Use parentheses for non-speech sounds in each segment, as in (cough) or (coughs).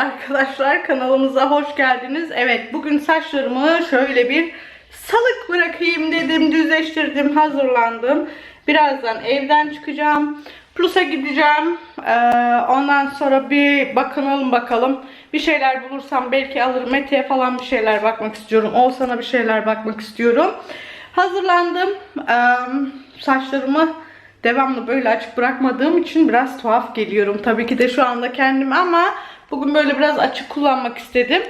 arkadaşlar kanalımıza hoş geldiniz. Evet bugün saçlarımı şöyle bir salık bırakayım dedim. Düzleştirdim, hazırlandım. Birazdan evden çıkacağım. Plus'a gideceğim. Ee, ondan sonra bir bakınalım bakalım. Bir şeyler bulursam belki alırım. Mete'ye falan bir şeyler bakmak istiyorum. Oğuzhan'a bir şeyler bakmak istiyorum. Hazırlandım. Ee, saçlarımı devamlı böyle açık bırakmadığım için biraz tuhaf geliyorum. Tabii ki de şu anda kendim ama bugün böyle biraz açık kullanmak istedim.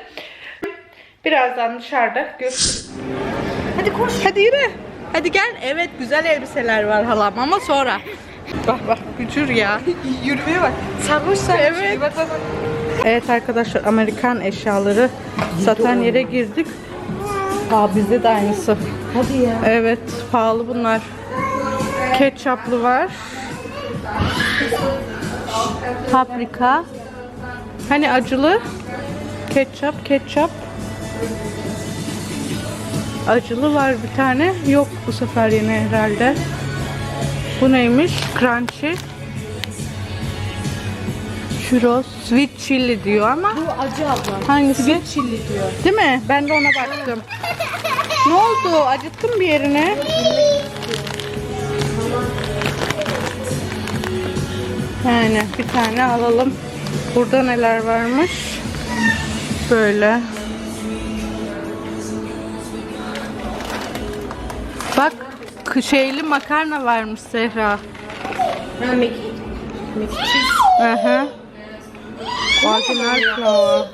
Birazdan dışarıda görüşürüz. Hadi koş. Hadi yürü. Hadi gel. Evet güzel elbiseler var halam ama sonra. Bak bak gücür ya. (laughs) Yürümeye bak. Sarhoş sarhoş. Evet. Bak bak bak. Evet arkadaşlar Amerikan eşyaları satan yere girdik. Aa bizde de aynısı. Hadi ya. Evet pahalı bunlar. Ketçaplı var. Paprika. Hani acılı? Ketçap, ketçap. Acılı var bir tane. Yok bu sefer yine herhalde. Bu neymiş? Crunchy. Churros, sweet chili diyor ama Bu acı abla. hangisi? Çilli diyor. Değil mi? Ben de ona baktım. Ne oldu? Acıttın bir yerine. Yani bir tane alalım. Burada neler varmış? Böyle. Bak şeyli makarna varmış Zehra. Ha. Orijinal flour.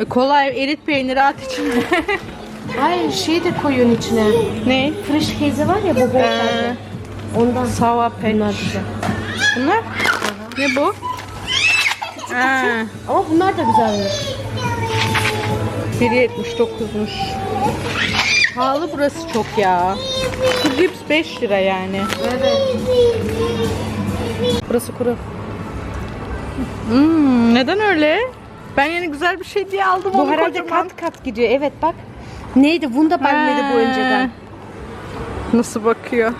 E, Kolay erit peyniri at içine. (laughs) Hayır şey de koyun içine. ne? Fresh haze var ya bu Ee, Ondan. Sava güzel. Bunlar? Ne bu? Ha, Ama bunlar da güzelmiş. 1.79'muş. Pahalı burası çok ya. Şu cips 5 lira yani. Evet. Burası kuru. Hmm, neden öyle? Ben yeni güzel bir şey diye aldım Bu onu herhalde kocaman. kat kat gidiyor. Evet bak. Neydi? Bunda benmedi bu önceden. Nasıl bakıyor?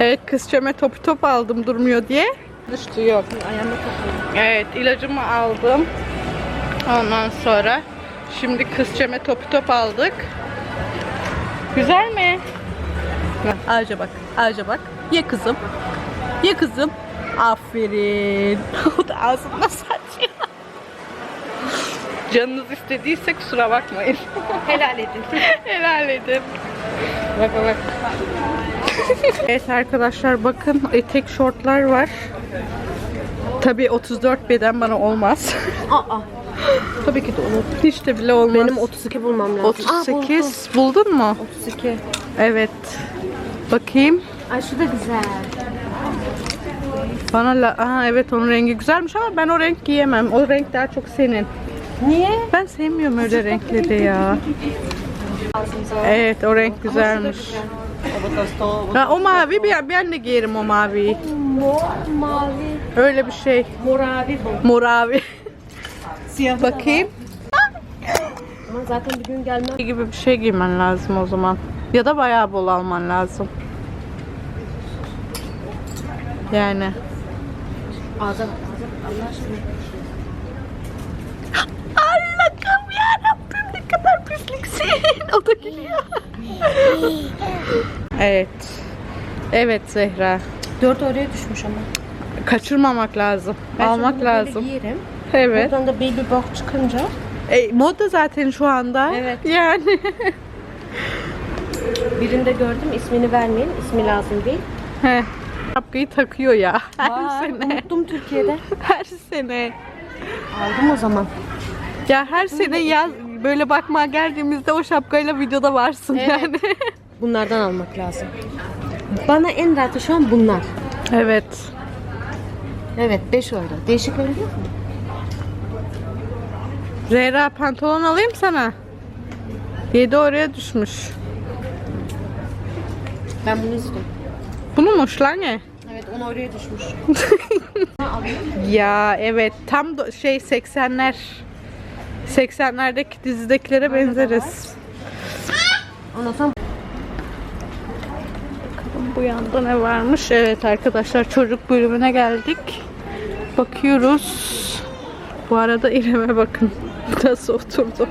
Evet kızçeme topu top aldım durmuyor diye. Düştü yok. Ayağıma takıldı. Evet ilacımı aldım. Ondan sonra şimdi kızçeme topu top aldık. Güzel mi? Ağaca bak, ağaca bak. Ye kızım. Ye kızım. Aferin. (laughs) o da ağzında saçıyor. Canınız istediyse kusura bakmayın. (laughs) Helal edin. Helal edin. bak bak bak. Evet arkadaşlar bakın etek şortlar var. Tabii 34 beden bana olmaz. Aa. Tabii ki de olur. Hiç de bile olmaz. Benim 32 bulmam lazım. 38 buldun mu? 32. Evet. Bakayım. Ay şu da güzel. Bana la Aa, evet onun rengi güzelmiş ama ben o renk giyemem. O renk daha çok senin. Niye? Ben sevmiyorum öyle renkleri ya. Evet o renk güzelmiş. Ha, o mavi bir ben de giyerim o maviyi. Mor, mavi, Öyle bir şey. moravi bu. Moravi. Siyah Bakayım. Ama zaten bir gün gelmez. gibi bir şey giymen lazım o zaman. Ya da bayağı bol alman lazım. Yani. Ağza bak. Allah aşkına. Allah'ım yarabbim ne kadar pisliksin. O da gülüyor. (laughs) evet. Evet Zehra. 4 oraya düşmüş ama. Kaçırmamak lazım. Ben Almak bunu böyle lazım. giyerim. Evet. Buradan da baby box çıkınca. E, moda zaten şu anda. Evet. Yani. (laughs) Birinde gördüm ismini vermeyin. İsmi lazım değil. Heh. Şapkayı takıyor ya. Her Vay, sene. Unuttum Türkiye'de. (laughs) Her sene. Aldım o zaman. Ya her sene yaz böyle bakmaya geldiğimizde o şapkayla videoda varsın Evet. yani. (laughs) Bunlardan almak lazım. Bana en rahatı şu an bunlar. evet. Evet 5 euro. Değişik öyle değil mi? Zehra pantolon alayım sana. 7 oraya düşmüş. Ben bunu istiyorum. Bunu mu şlange? Evet 10 oraya düşmüş. (laughs) Ya evet tam şey 80'ler. 80'lerdeki dizidekilere benzeriz. Sonra Bu yanda ne varmış? Evet arkadaşlar çocuk bölümüne geldik. Bakıyoruz. Bu arada İrem'e bakın. (laughs) Nasıl oturdu.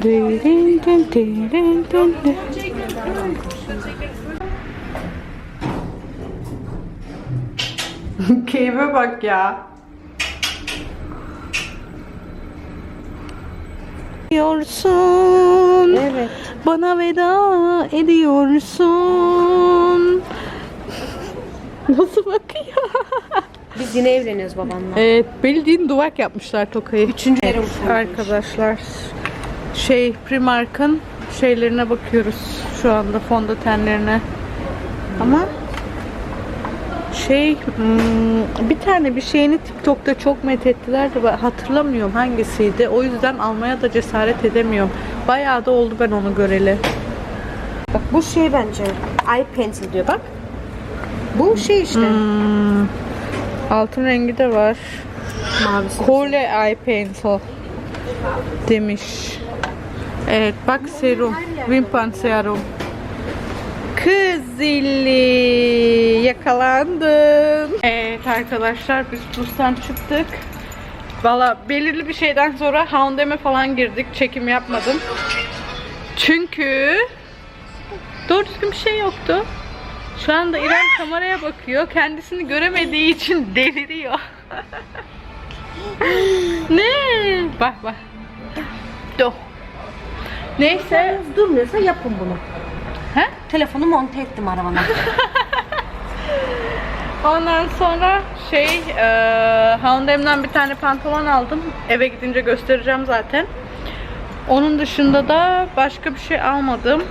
(laughs) Keyfe bak ya. Diyorsun. Evet. Bana veda ediyorsun. Nasıl bakıyor? Biz yine evleniyoruz babamla. Evet, bildiğin duvak yapmışlar Tokay'ı. Üçüncü Evet, arkadaşlar. Şey, Primark'ın şeylerine bakıyoruz şu anda fondötenlerine. Ama şey hmm, bir tane bir şeyini TikTok'ta çok methettiler de ben hatırlamıyorum hangisiydi. O yüzden almaya da cesaret edemiyorum. Bayağı da oldu ben onu göreli. Bak bu şey bence. Eye pencil diyor bak. Bu şey işte. Hmm, altın rengi de var. Mavisi. Kole Eye Pencil demiş. Evet bak serum. Wimpan serum. Kız zilli yakalandın. Evet arkadaşlar biz Plus'tan çıktık. Valla belirli bir şeyden sonra Houndem'e falan girdik. Çekim yapmadım. Çünkü doğru düzgün bir şey yoktu. Şu anda İrem kameraya bakıyor. Kendisini göremediği için deliriyor. (laughs) ne? Bak bak. Do. Neyse. Durmuyorsa yapın bunu. He? Telefonu monte ettim arabana. (laughs) Ondan sonra şey e, H&M'den bir tane pantolon aldım. Eve gidince göstereceğim zaten. Onun dışında da başka bir şey almadım.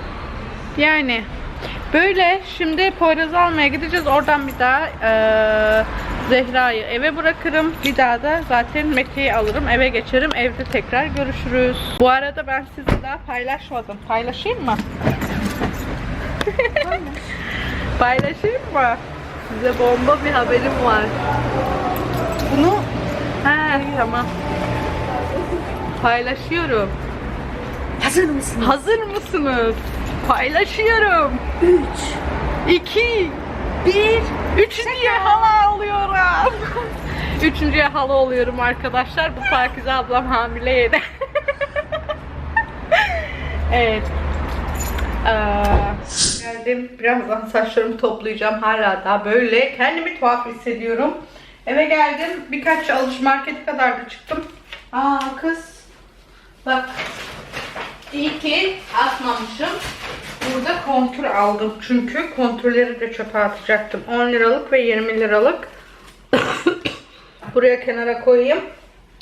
Yani böyle şimdi Poyraz'ı almaya gideceğiz. Oradan bir daha e, Zehra'yı eve bırakırım. Bir daha da zaten Mete'yi alırım. Eve geçerim. Evde tekrar görüşürüz. Bu arada ben sizinle daha paylaşmadım. Paylaşayım mı? Paylaşayım mı? Size bomba bir haberim var. Bunu He tamam. Paylaşıyorum. Hazır mısın? Hazır mısınız? Paylaşıyorum. 3 2 1 Üçüncüye hala oluyorum. (laughs) Üçüncüye hala oluyorum arkadaşlar. Bu Pakize ablam hamile yedi. (laughs) evet. Ee, geldim. Birazdan saçlarımı toplayacağım. Hala daha böyle. Kendimi tuhaf hissediyorum. Eve geldim. Birkaç alış markete kadar da çıktım. Aa kız. Bak. İyi ki atmamışım. Burada kontür aldım. Çünkü kontürleri de çöpe atacaktım. 10 liralık ve 20 liralık. (coughs) Buraya kenara koyayım.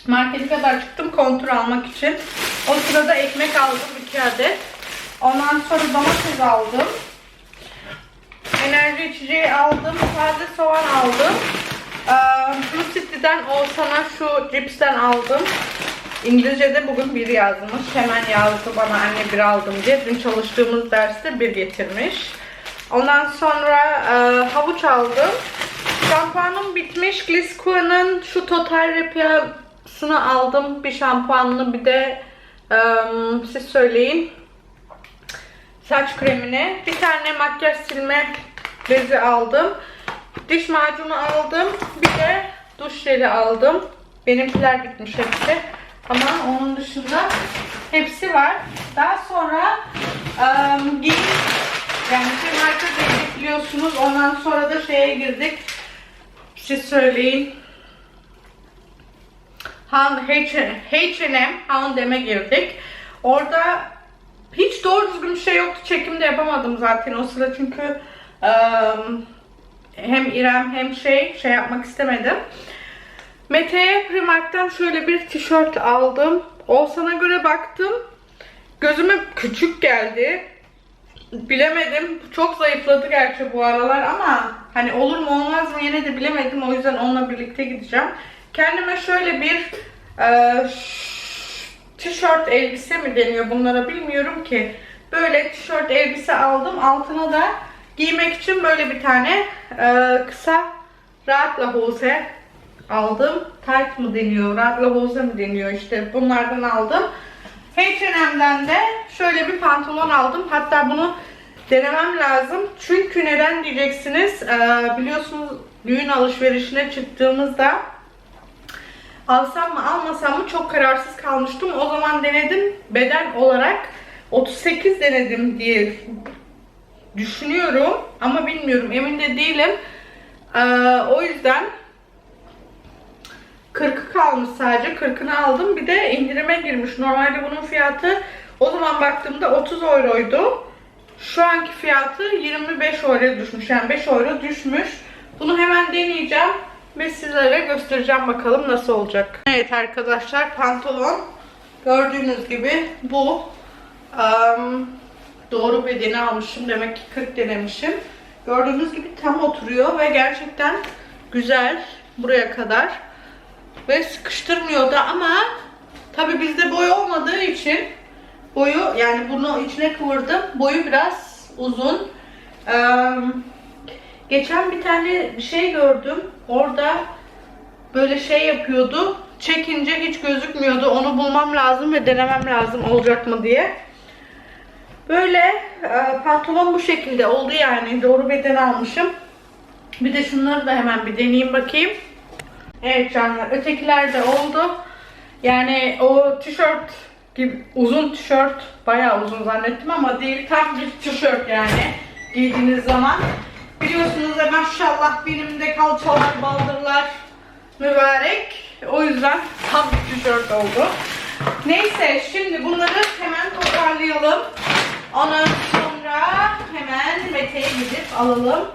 Markete kadar çıktım kontür almak için. O sırada ekmek aldım 2 adet. Ondan sonra domates aldım. Enerji içeceği aldım. Taze soğan aldım. Ee, Blue City'den o sana şu cipsten aldım. İngilizce'de bugün bir yazmış. Hemen yazdı bana anne bir aldım diye. Dün çalıştığımız derste bir getirmiş. Ondan sonra e, havuç aldım. Şampuanım bitmiş. Glisqua'nın şu Total Repair'sını aldım. Bir şampuanını bir de e, siz söyleyin. Saç kremini. Bir tane makyaj silme bezi aldım. Diş macunu aldım. Bir de duş jeli aldım. Benimkiler bitmiş hepsi. Ama onun dışında hepsi var. Daha sonra um, giyim yani bir marka girdik biliyorsunuz. Ondan sonra da şeye girdik. Siz söyleyin. H&M, H&M'e girdik. Orada hiç doğru düzgün bir şey yoktu. Çekimde yapamadım zaten o sıra çünkü hem İrem hem şey şey yapmak istemedim. Mete'ye Primark'tan şöyle bir tişört aldım. Oğuzhan'a göre baktım. Gözüme küçük geldi. Bilemedim. Çok zayıfladı gerçi bu aralar ama hani olur mu olmaz mı yine de bilemedim. O yüzden onunla birlikte gideceğim. Kendime şöyle bir e, tişört elbise mi deniyor bunlara bilmiyorum ki. Böyle tişört elbise aldım. Altına da giymek için böyle bir tane e, kısa rahatla hose aldım. Tight mı deniyor, rahatla hose mi deniyor işte bunlardan aldım. H&M'den de şöyle bir pantolon aldım. Hatta bunu denemem lazım. Çünkü neden diyeceksiniz? Ee, biliyorsunuz düğün alışverişine çıktığımızda alsam mı almasam mı çok kararsız kalmıştım. O zaman denedim beden olarak 38 denedim diye düşünüyorum ama bilmiyorum emin de değilim. Ee, o yüzden 40'ı kalmış sadece 40'ını aldım bir de indirime girmiş. Normalde bunun fiyatı o zaman baktığımda 30 euroydu. Şu anki fiyatı 25 euroya düşmüş. Yani 5 euro düşmüş. Bunu hemen deneyeceğim ve sizlere göstereceğim bakalım nasıl olacak. Evet arkadaşlar pantolon gördüğünüz gibi bu. Am, doğru bedeni almışım. Demek ki 40 denemişim. Gördüğünüz gibi tam oturuyor ve gerçekten güzel buraya kadar. Ve sıkıştırmıyor da ama tabi bizde boy olmadığı için boyu yani bunu içine kıvırdım. Boyu biraz uzun. Eee, geçen bir tane bir şey gördüm. Orada böyle şey yapıyordu. Çekince hiç gözükmüyordu. Onu bulmam lazım ve denemem lazım olacak mı diye. Böyle e, pantolon bu şekilde oldu yani. Doğru beden almışım. Bir de şunları da hemen bir deneyeyim bakayım. Evet canlar ötekiler de oldu. Yani o tişört gibi uzun tişört bayağı uzun zannettim ama değil tam bir tişört yani giydiğiniz zaman. Biliyorsunuz da maşallah benim de kalçalar baldırlar mübarek. O yüzden tam bir tişört oldu. Neyse şimdi bunları hemen toparlayalım. Ondan sonra hemen Mete'ye gidip alalım.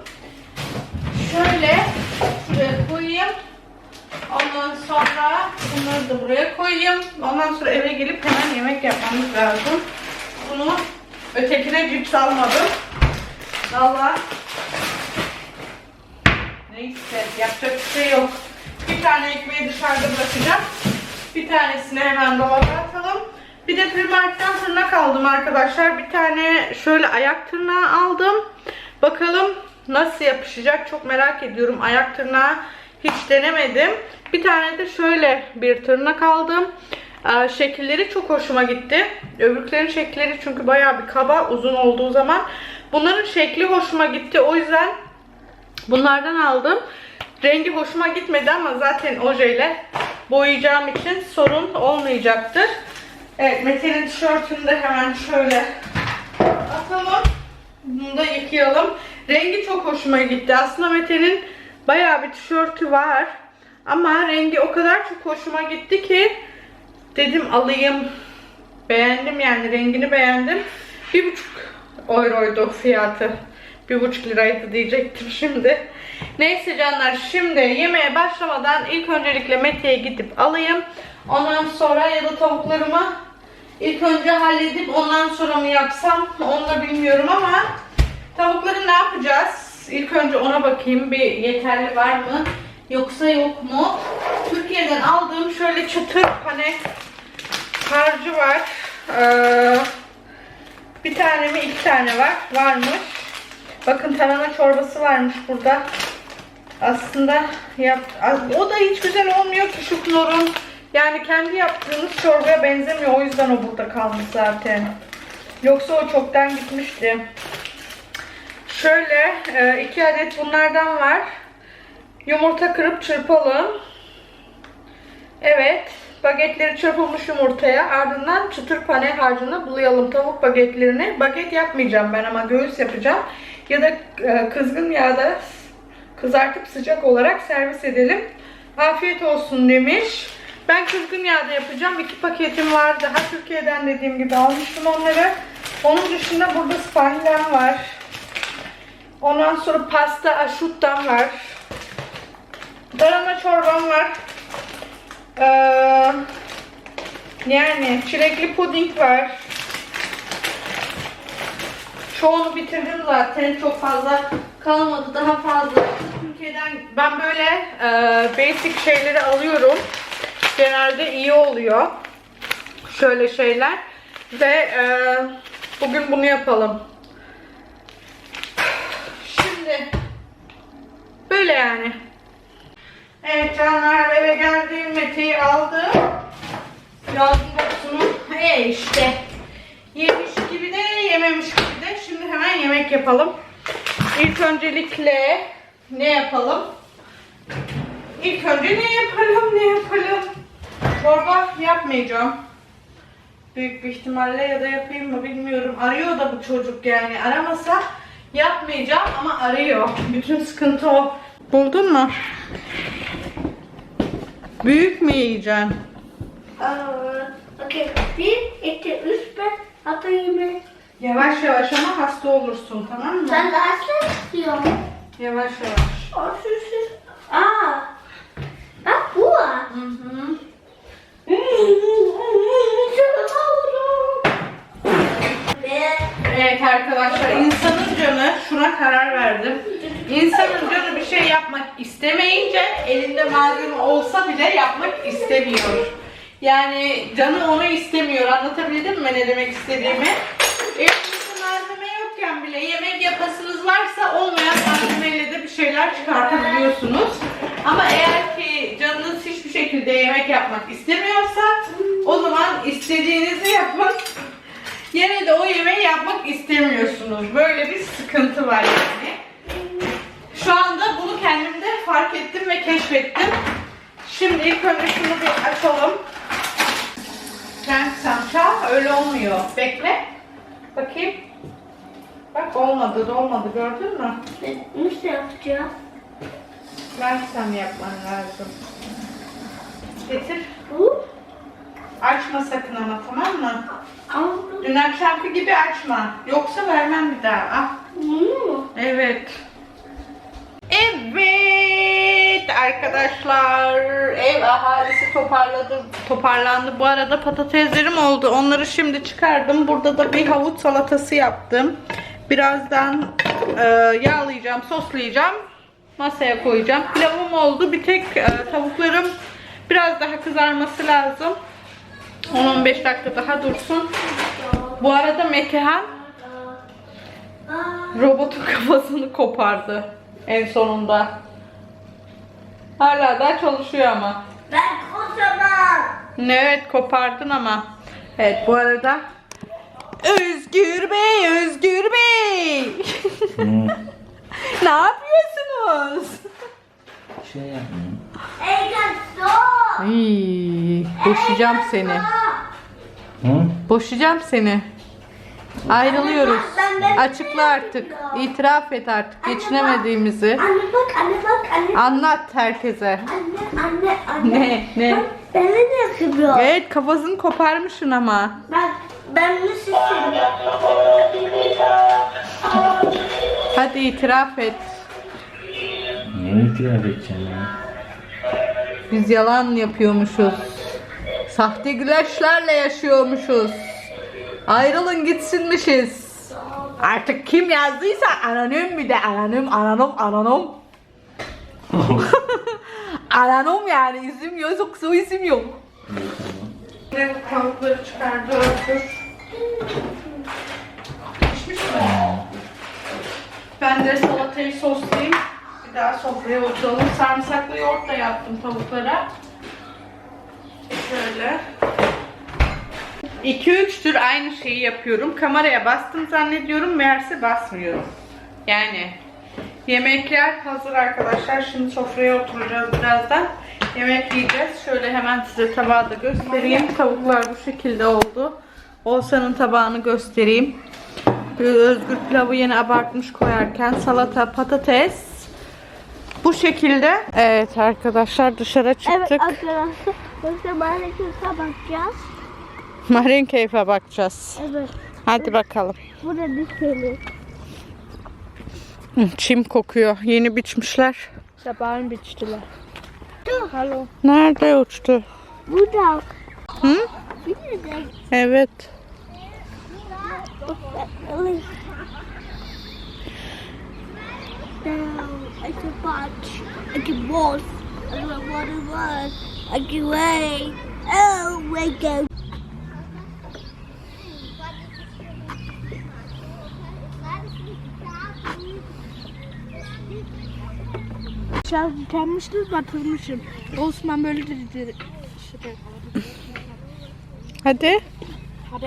Şöyle şuraya koyayım. Ondan sonra bunları da buraya koyayım. Ondan sonra eve gelip hemen yemek yapmamız lazım. Bunu ötekine cips almadım. Valla neyse yapacak bir şey yok. Bir tane ekmeği dışarıda bırakacağım. Bir tanesini hemen dolaba atalım. Bir de Primark'tan tırnak aldım arkadaşlar. Bir tane şöyle ayak tırnağı aldım. Bakalım nasıl yapışacak çok merak ediyorum. Ayak tırnağı hiç denemedim. Bir tane de şöyle bir tırnak aldım. Ee, şekilleri çok hoşuma gitti. Öbürklerin şekilleri çünkü bayağı bir kaba uzun olduğu zaman. Bunların şekli hoşuma gitti. O yüzden bunlardan aldım. Rengi hoşuma gitmedi ama zaten ojeyle boyayacağım için sorun olmayacaktır. Evet Mete'nin tişörtünü de hemen şöyle atalım. Bunu da yıkayalım. Rengi çok hoşuma gitti. Aslında Mete'nin bayağı bir tişörtü var. Ama rengi o kadar çok hoşuma gitti ki dedim alayım. Beğendim yani rengini beğendim. Bir buçuk euroydu fiyatı. Bir buçuk liraydı diyecektim (laughs) şimdi. Neyse canlar şimdi yemeğe başlamadan ilk öncelikle Mete'ye gidip alayım. Ondan sonra ya da tavuklarımı ilk önce halledip ondan sonra mı yapsam onu da bilmiyorum ama tavukları ne yapacağız? İlk önce ona bakayım bir yeterli var mı yoksa yok mu? Türkiye'den aldığım şöyle çıtır hani harcı var. Ee, bir tane mi iki tane var. Varmış. Bakın tarhana çorbası varmış burada. Aslında yap, o da hiç güzel olmuyor ki şu klorun. Yani kendi yaptığınız çorbaya benzemiyor. O yüzden o burada kalmış zaten. Yoksa o çoktan gitmişti. Şöyle e, iki adet bunlardan var. Yumurta kırıp çırpalım. Evet. Bagetleri çırpılmış yumurtaya ardından çıtır pane harcını bulayalım tavuk bagetlerini. Baget yapmayacağım ben ama göğüs yapacağım. Ya da e, kızgın yağda kızartıp sıcak olarak servis edelim. Afiyet olsun demiş. Ben kızgın yağda yapacağım. İki paketim var. Daha Türkiye'den dediğim gibi almıştım onları. Onun dışında burada spanyolem var. Ondan sonra pasta aşuttan var. Darama çorbam var. Ee, yani çilekli puding var. Çoğunu bitirdim zaten. Çok fazla kalmadı. Daha fazla. Türkiye'den ben böyle e, basic şeyleri alıyorum. Genelde iyi oluyor. Şöyle şeyler. Ve e, bugün bunu yapalım. Şimdi böyle yani. Evet canlar eve geldim Mete'yi aldım. Yazın kokusunu e işte yemiş gibi de yememiş gibi de şimdi hemen yemek yapalım. İlk öncelikle ne yapalım? İlk önce ne yapalım, ne yapalım? Çorba yapmayacağım. Büyük bir ihtimalle ya da yapayım mı bilmiyorum. Arıyor da bu çocuk yani. Aramasa yapmayacağım ama arıyor. (laughs) Bütün sıkıntı o. Buldun mu? Büyük mü yiyeceksin? Okey. Bir, iki, üç, beş, altı, yirmi. Yavaş yavaş ama hasta olursun tamam mı? Ben daha istiyorum. Yavaş yavaş. Aa, şu, şu. Aa. Bak bu var. Hı hı. Evet arkadaşlar insanın canı şuna karar verdim. İnsanın canı bir şey yapmak istemeyince elinde malzeme olsa bile yapmak istemiyor. Yani canı onu istemiyor. Anlatabildim mi ne demek istediğimi? Malzeme yokken bile yemek yapasınız varsa olmayan malzemeyle de bir şeyler çıkartabiliyorsunuz. Ama eğer ki canınız hiçbir şekilde yemek yapmak istemiyorsa o zaman istediğinizi yapın. Yine de o yemeği yapmak istemiyorsunuz. Böyle bir sıkıntı var yani. Şu anda bunu kendimde fark ettim ve keşfettim. Şimdi ilk önce şunu bir açalım. Frank Sancha öyle olmuyor. Bekle. Bakayım. Bak olmadı da olmadı gördün mü? Nasıl yapacağım? Ben sen yapman lazım. Getir. Bu. Açma sakın ama tamam mı? Bu. Dün akşamki gibi açma. Yoksa vermem bir daha. Ah. Bunu mu? Evet. Evet arkadaşlar ev ahalisi toparladı toparlandı. Bu arada patateslerim oldu. Onları şimdi çıkardım. Burada da bir havuç salatası yaptım. Birazdan e, yağlayacağım, soslayacağım. Masaya koyacağım. Pilavım oldu. Bir tek e, tavuklarım biraz daha kızarması lazım. 10-15 dakika daha dursun. Bu arada Metehan Aa. Robotun (laughs) kafasını kopardı en sonunda. Hala da çalışıyor ama. Ben kocaman. Evet kopardın ama. Evet bu arada Özgür Bey, Özgür Bey. (laughs) ne yapıyorsunuz? Şey yapmıyorum. Ay, boşayacağım seni. Hı? Boşayacağım seni. Ayrılıyoruz. Ben- ben- Açıkla artık. İtiraf et artık geçinemediğimizi. Anne bak, anne bak, anne. Anlat herkese. Anne, anne, anne. Ne, ne? Bak, beni de yapıyor. Evet kafasını koparmışsın ama. Ben, ben nasıl istiyorum? Hadi itiraf et. Ne itiraf edeceğim ya? Biz yalan yapıyormuşuz. Sahte güleşlerle yaşıyormuşuz. Ayrılın gitsinmişiz. Artık kim yazdıysa anonim bir de anonim anonim anonim. (laughs) anonim yani isim yok soy isim yok. İyi tamam. Tavukları çıkardı. Pişmiş mi? Ben de salatayı soslayayım. Bir daha sofraya oturalım. Sarımsaklı yoğurt da yaptım tavuklara. Şöyle. 2-3 tür aynı şeyi yapıyorum. Kameraya bastım zannediyorum. Meğerse basmıyorum. Yani yemekler hazır arkadaşlar. Şimdi sofraya oturacağız birazdan. Yemek yiyeceğiz. Şöyle hemen size tabağı da göstereyim. Tavuklar bu şekilde oldu. Oğuzhan'ın tabağını göstereyim. Ee, Özgür pilavı yine abartmış koyarken salata, patates. Bu şekilde. Evet arkadaşlar dışarı çıktık. Evet arkadaşlar. Yoksa bana kimse bakacağız. Marin keyfe bakacağız. Evet. Hadi bakalım. Burada düşelim. Hı, Çim kokuyor. Yeni biçmişler. Sabahın biçtiler. Dur. Nerede uçtu? Burada. Hı? Evet. Tükenmiştir batırmışım. Osman böyle dedi. Şaka. Hadi. Hadi.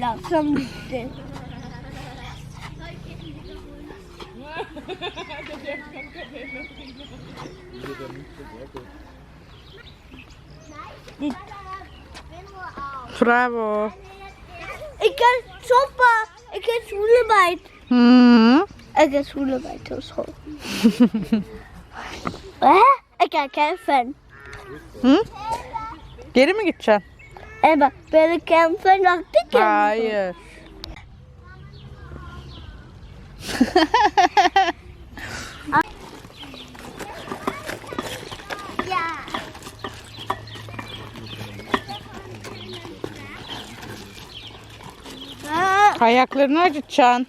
Lazım gitti. Bravo. Ik kan soppen. Ik kan schoenenbijt. Hmm. Ik kan schoenenbijt school. Hè? Ik kan campen. Geri mi gideceksin? İk campen nog te campen. Hayır. (laughs) Ayaklarını acıtacaksın.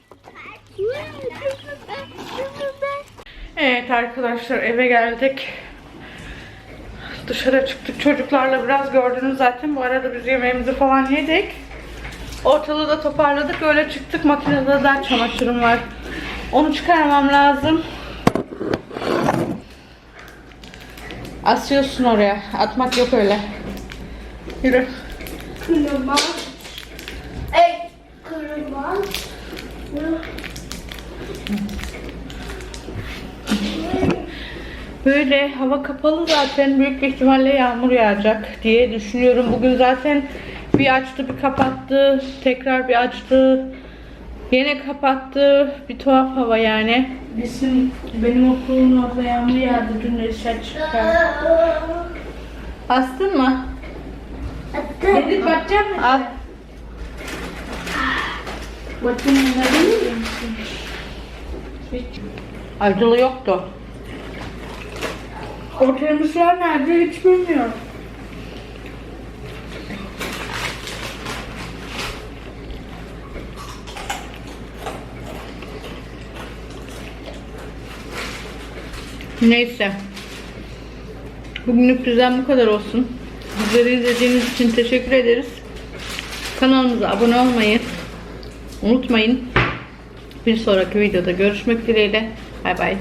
Evet arkadaşlar eve geldik. Dışarı çıktık çocuklarla biraz gördünüz zaten. Bu arada biz yemeğimizi falan yedik. Ortalığı da toparladık. Öyle çıktık. Makinede daha çamaşırım var. Onu çıkarmam lazım. Asıyorsun oraya. Atmak yok öyle. Yürü. Kırmaz. Böyle hava kapalı zaten büyük bir ihtimalle yağmur yağacak diye düşünüyorum. Bugün zaten bir açtı bir kapattı tekrar bir açtı yine kapattı bir tuhaf hava yani. Bizim benim okulun orada yağmur yağdı dün Reşat çıktı. Bastın mı? Dedik bakacağım mı? Al. Bakın ne? Acılı yoktu. O temizler nerede hiç bilmiyorum. Neyse. Bugünlük düzen bu kadar olsun. Bizleri izlediğiniz için teşekkür ederiz. Kanalımıza abone olmayı unutmayın. Bir sonraki videoda görüşmek dileğiyle. Bay bay.